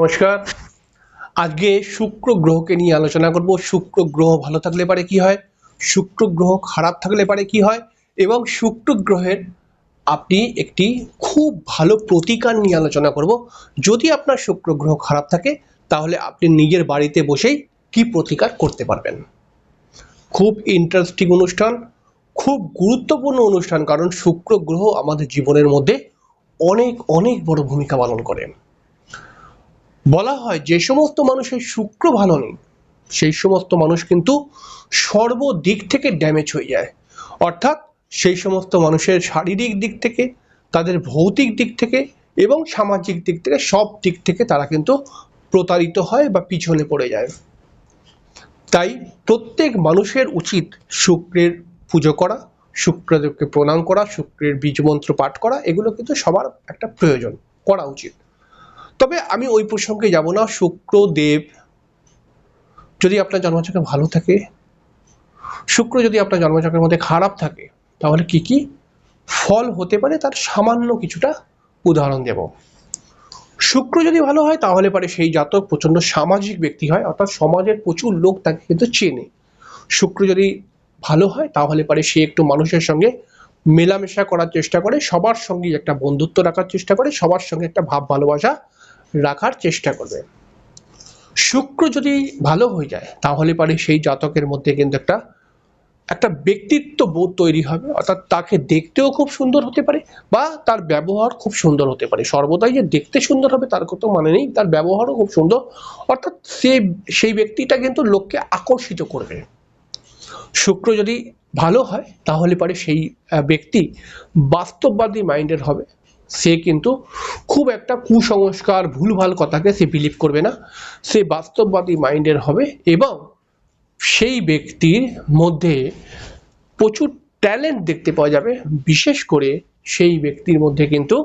নমস্কার। আজকে শুক্র গ্রহকে নিয়ে আলোচনা করব। শুক্র গ্রহ ভালো থাকলে পারে কি হয়? শুক্র গ্রহ খারাপ থাকলে পারে কি হয়? এবং শুক্র গ্রহের আপনি একটি খুব ভালো প্রতিকার নিয়ে আলোচনা করব। যদি আপনার শুক্র গ্রহ খারাপ থাকে, তাহলে আপনি নিজের বাড়িতে বসেই কি প্রতিকার করতে পারবেন? খুব ইন্টারেস্টিং অনুষ্ঠান, খুব গুরুত্বপূর্ণ অনুষ্ঠান, কারণ শুক্র গ্রহ আমাদের জীবনের মধ্যে অনেক অনেক বড় ভূমিকা পালন করে। বলা হয় যে সমস্ত মানুষের শুক্র ভালো নেই, সেই সমস্ত মানুষ কিন্তু সর্বদিক থেকে ড্যামেজ হয়ে যায়। অর্থাৎ সেই সমস্ত মানুষের শারীরিক দিক থেকে, তাদের ভৌতিক দিক থেকে এবং সামাজিক দিক থেকে সব দিক থেকে তারা কিন্তু প্রতারিত হয় বা পিছনে পড়ে যায়। তাই প্রত্যেক মানুষের উচিত শুক্রের পুজো করা, শুক্রদেবকে প্রণাম করা, শুক্রের বীজমন্ত্র পাঠ করা, এগুলো কিন্তু সবার একটা প্রয়োজন, করা উচিত। তবে আমি ওই প্রসঙ্গে যাব না। শুক্রদেব, যদি আপনার জন্মছকে ভালো থাকে, শুক্র যদি আপনার জন্মছকের মধ্যে খারাপ থাকে, তাহলে কি কি? ফল হতে পারে, তার সামান্য কিছুটা উদাহরণ দেব। শুক্র যদি ভালো হয়, তাহলে পারে সেই জাতক, প্রচণ্ড সামাজিক ব্যক্তি হয়, অর্থাৎ সমাজের প্রচুর লোক তাকে কিন্তু চেনে। শুক্র যদি ভালো হয়, তাহলে পারে সে একটু মানুষের সঙ্গে মেলামেশা করার চেষ্টা করে, সবার সঙ্গে একটা বন্ধুত্ব রাখার চেষ্টা করে, সবার সঙ্গে একটা ভাব ভালোবাসা রাখার চেষ্টা করবে। শুক্র যদি ভালো হয়ে যায়, তাহলে পারে সেই জাতকের মধ্যে কিন্তু একটা একটা ব্যক্তিত্ব বোধ তৈরি হবে। অর্থাৎ তাকে দেখতেও খুব সুন্দর হতে পারে বা তার ব্যবহার খুব সুন্দর হতে পারে। সর্বদাই যে দেখতে সুন্দর হবে তার কত মানে নেই, তার ব্যবহারও খুব সুন্দর। অর্থাৎ সে, সেই ব্যক্তিটা কিন্তু লোককে আকর্ষিত করবে। শুক্র যদি ভালো হয়, তাহলে পারে সেই ব্যক্তি বাস্তববাদী মাইন্ডের হবে। সে কিন্তু খুব একটা কুসংস্কার, ভুলভাল কথাকে সে বিলিভ করবে না। সে বাস্তববাদী মাইন্ডের হবে এবং সেই ব্যক্তির মধ্যে প্রচুর ট্যালেন্ট দেখতে পাওয়া যাবে। বিশেষ করে সেই ব্যক্তির মধ্যে কিন্তু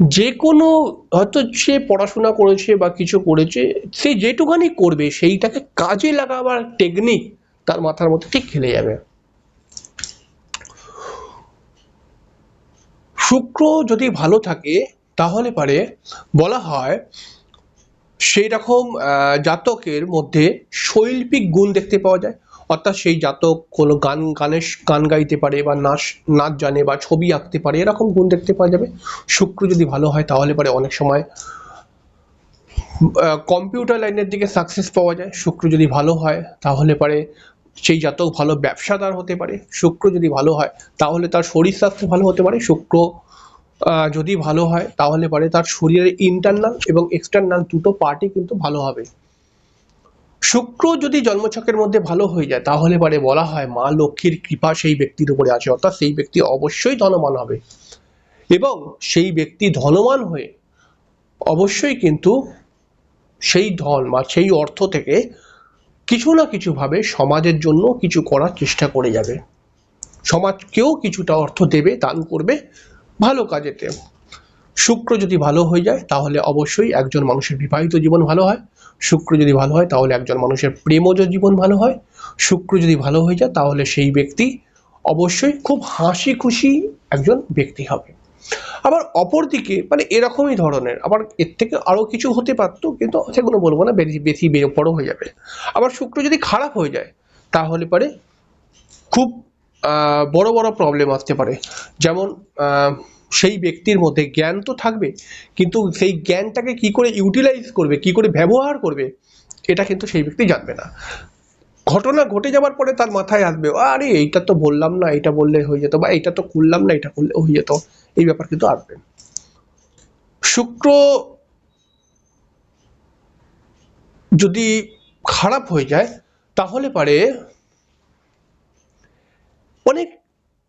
যে কোনো হয়তো সে পড়াশোনা করেছে বা কিছু করেছে, সে যেটুখানি করবে সেইটাকে কাজে লাগাবার টেকনিক তার মাথার মধ্যে ঠিক খেলে যাবে। শুক্র যদি ভালো থাকে, তাহলে পারে বলা হয় সেই রকম জাতকের মধ্যে শৈল্পিক গুণ দেখতে পাওয়া যায়। অর্থাৎ সেই জাতক কোনো গান, গানের গান গাইতে পারে বা নাচ নাচ জানে বা ছবি আঁকতে পারে, এরকম গুণ দেখতে পাওয়া যাবে। শুক্র যদি ভালো হয়, তাহলে পারে অনেক সময় কম্পিউটার লাইনের দিকে সাকসেস পাওয়া যায়। শুক্র যদি ভালো হয়, তাহলে পারে সেই জাতক ভালো ব্যবসাদার হতে পারে, শুক্র যদি ভালো হয়, তাহলে তার শরীর স্বাস্থ্য ভালো হতে পারে। শুক্র যদি ভালো হয়, তাহলে পারে তার শরীরের ইন্টারনাল এবং এক্সটার্নাল দুটো পার্টি কিন্তু ভালো হবে। শুক্র যদি জন্মছকের মধ্যে ভালো হয়ে যায়, তাহলে পারে বলা হয় মা লক্ষ্মীর কৃপা সেই ব্যক্তির উপরে আছে, অর্থাৎ সেই ব্যক্তি অবশ্যই ধনবান হবে। এবং সেই ব্যক্তি ধনবান হয়ে অবশ্যই কিন্তু সেই ধন বা সেই অর্থ থেকে কিছু না কিছুভাবে সমাজের জন্য কিছু করার চেষ্টা করে যাবে। সমাজকেও কিছুটা অর্থ দেবে, দান করবে, ভালো কাজেতে শুক্র যদি ভালো হয়ে যায়, তাহলে অবশ্যই একজন মানুষের বিবাহিত জীবন ভালো হয়। শুক্র যদি ভালো হয়, তাহলে একজন মানুষের প্রেমজ জীবন ভালো হয়। শুক্র যদি ভালো হয়ে যায়, তাহলে সেই ব্যক্তি অবশ্যই খুব হাসি খুশি একজন ব্যক্তি হবে। আবার অপরদিকে মানে এরকমই ধরনের, আবার এর থেকে আরও কিছু হতে পারতো, কিন্তু সেগুলো বলব না, বেশি বেশি বড় হয়ে যাবে। আবার শুক্র যদি খারাপ হয়ে যায়, তাহলে পরে খুব বড় বড় প্রবলেম আসতে পারে। যেমন সেই ব্যক্তির মধ্যে জ্ঞান তো থাকবে, কিন্তু সেই জ্ঞানটাকে কি করে ইউটিলাইজ করবে, কি করে ব্যবহার করবে, এটা কিন্তু সেই ব্যক্তি জানবে না। ঘটনা ঘটে যাওয়ার পরে তার মাথায় আসবে, আরে এইটা তো বললাম না এটা বললে হয়ে যেত, বা এইটা তো করলাম না এটা করলে হয়ে যেত। এই ব্যাপার কিন্তু আসবে শুক্র যদি খারাপ হয়ে যায়, তাহলে পারে অনেক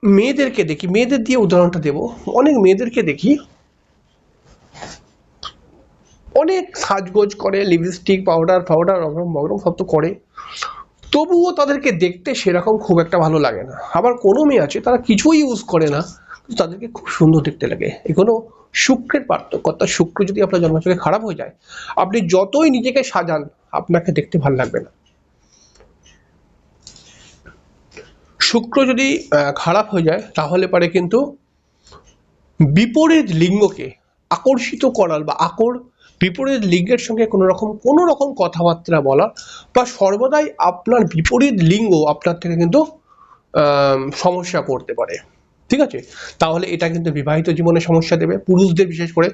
মেয়েদেরকে দেখি, মেয়েদের দিয়ে উদাহরণটা দেব। অনেক মেয়েদেরকে দেখি, অনেক সাজগোজ করে লিপস্টিক পাউডার ফাউডার রকম বকরম সব তো করে। তবুও তাদেরকে দেখতে সেরকম খুব একটা ভালো লাগে না। আবার কোনো মেয়ে আছে, তারা কিছুই ইউজ করে না। তাদেরকে খুব সুন্দর দেখতে লাগে। এগুলো শুক্রের পার্থক্য, অর্থাৎ শুক্র যদি আপনার জন্মচকে খারাপ হয়ে যায়, আপনি যতই নিজেকে সাজান, আপনাকে দেখতে ভালো লাগবে না। শুক্র যদি খারাপ হয়ে যায়, তাহলে পারে কিন্তু বিপরীত লিঙ্গকে আকর্ষিত করার বা আকর, বিপরীত লিঙ্গের সঙ্গে কোনো রকম কোনো রকম কথাবার্তা বলা বা সর্বদাই আপনার বিপরীত লিঙ্গ আপনার থেকে কিন্তু সমস্যা করতে পারে। ঠিক আছে? তাহলে এটা কিন্তু বিবাহিত জীবনে সমস্যা দেবে। পুরুষদের বিশেষ করে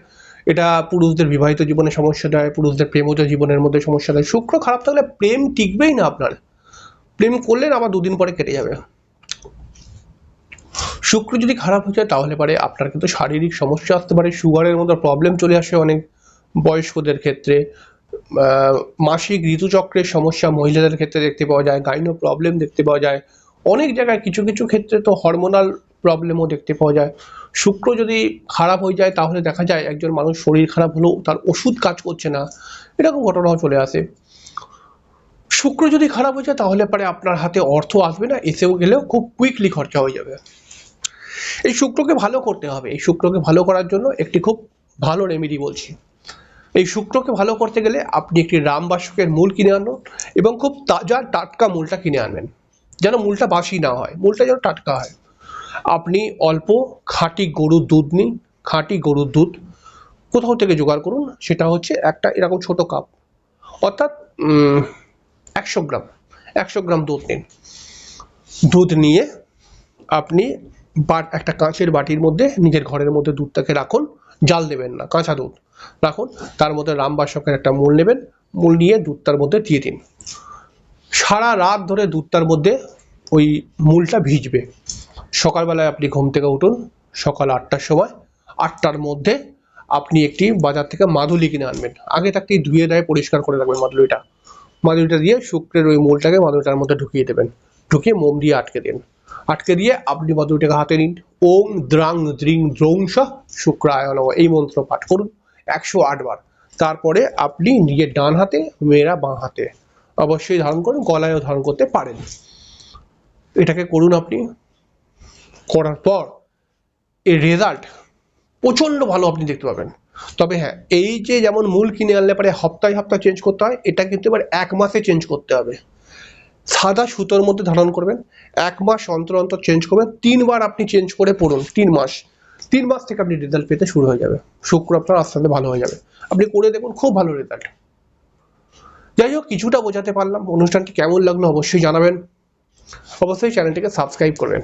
এটা পুরুষদের বিবাহিত জীবনে সমস্যা দেয়, পুরুষদের প্রেমজ জীবনের মধ্যে সমস্যা দেয়। শুক্র খারাপ থাকলে প্রেম টিকবেই না আপনার। প্রেম করলেন আবার দুদিন পরে কেটে যাবে। শুক্র যদি খারাপ হয়ে যায় তাহলে পারে আপনার কিন্তু শারীরিক সমস্যা আসতে পারে, সুগারের মতো প্রবলেম চলে আসে অনেক বয়স্কদের ক্ষেত্রে। মাসিক ঋতুচক্রের সমস্যা মহিলাদের ক্ষেত্রে দেখতে পাওয়া যায়, গাইনো প্রবলেম দেখতে পাওয়া যায়। অনেক জায়গায় কিছু কিছু ক্ষেত্রে তো হরমোনাল প্রবলেমও দেখতে পাওয়া যায়। শুক্র যদি খারাপ হয়ে যায়, তাহলে দেখা যায় একজন মানুষ শরীর খারাপ হলেও তার ওষুধ কাজ করছে না। এরকম ঘটনাও চলে আসে। শুক্র যদি খারাপ হয়ে যায়, তাহলে পরে আপনার হাতে অর্থ আসবে না, এসেও গেলেও খুব কুইকলি খরচা হয়ে যাবে। এই শুক্রকে ভালো করতে হবে। এই শুক্রকে ভালো করার জন্য একটি খুব ভালো রেমেডি বলছি। এই শুক্রকে ভালো করতে গেলে আপনি একটি রামবাসকের মূল কিনে আনুন এবং খুব তাজা টাটকা মূলটা কিনে আনবেন। যেন মূলটা বাসি না হয়। মূলটা যেন টাটকা হয়। আপনি অল্প খাঁটি গরুর দুধ নিন, খাঁটি গরুর দুধ কোথাও থেকে জোগাড় করুন, সেটা হচ্ছে একটা এরকম ছোট কাপ। অর্থাৎ একশো গ্রাম একশো গ্রাম দুধ নিন। দুধ নিয়ে আপনি একটা কাঁচের বাটির মধ্যে, নিজের ঘরের মধ্যে দুধটাকে রাখুন, জাল দেবেন না, কাঁচা দুধ রাখুন, তার মধ্যে রামবাসকের একটা মূল নেবেন, মূল নিয়ে দুধটার মধ্যে দিয়ে দিন। সারা রাত ধরে দুধটার মধ্যে ওই মূলটা ভিজবে। সকালবেলায় আপনি ঘুম থেকে উঠুন, সকাল আটটার সময়। আটটার মধ্যে আপনি একটি বাজার থেকে মাদুলি কিনে আনবেন। আগে থাকতে ধুয়ে দেয়, পরিষ্কার করে রাখবেন মাদুলিটা। মাদুলিটা দিয়ে শুক্রের ওই মূলটাকে মাদুলিটার মধ্যে ঢুকিয়ে দেবেন। ঢুকিয়ে মোম দিয়ে আটকে দিন। আটকে দিয়ে আপনি মাদুলিটাকে হাতে নিন। ওং দ্রাং দ্রিং দ্রৌংস শুক্রায় এই মন্ত্র পাঠ করুন একশো আট বার। তারপরে আপনি নিজের ডান হাতে, মেয়েরা বাঁ হাতে। অবশ্যই ধারণ করুন, গলায়ও ধারণ করতে পারেন। এটাকে করুন আপনি। করার পর এর রেজাল্ট প্রচণ্ড ভালো আপনি দেখতে পাবেন। তবে হ্যাঁ এই যে যেমন মূল কিনে আনলে পরে হপ্তায় হপ্তায় চেঞ্জ করতে হয়, এটা কিন্তু এবার এক মাসে চেঞ্জ করতে হবে। সাদা সুতোর মধ্যে ধারণ করবেন, এক মাস অন্তর অন্তর চেঞ্জ করবেন, তিনবার আপনি চেঞ্জ করে পড়ুন, তিন মাস। তিন মাস থেকে আপনি রেজাল্ট পেতে শুরু হয়ে যাবে। শুক্র, আপনার আস্তে আস্তে ভালো হয়ে যাবে। আপনি করে দেখুন, খুব ভালো রেজাল্ট যাই হোক, কিছুটা বোঝাতে পারলাম। অনুষ্ঠানটি কেমন লাগল অবশ্যই জানাবেন। অবশ্যই চ্যানেলটিকে সাবস্ক্রাইব করবেন।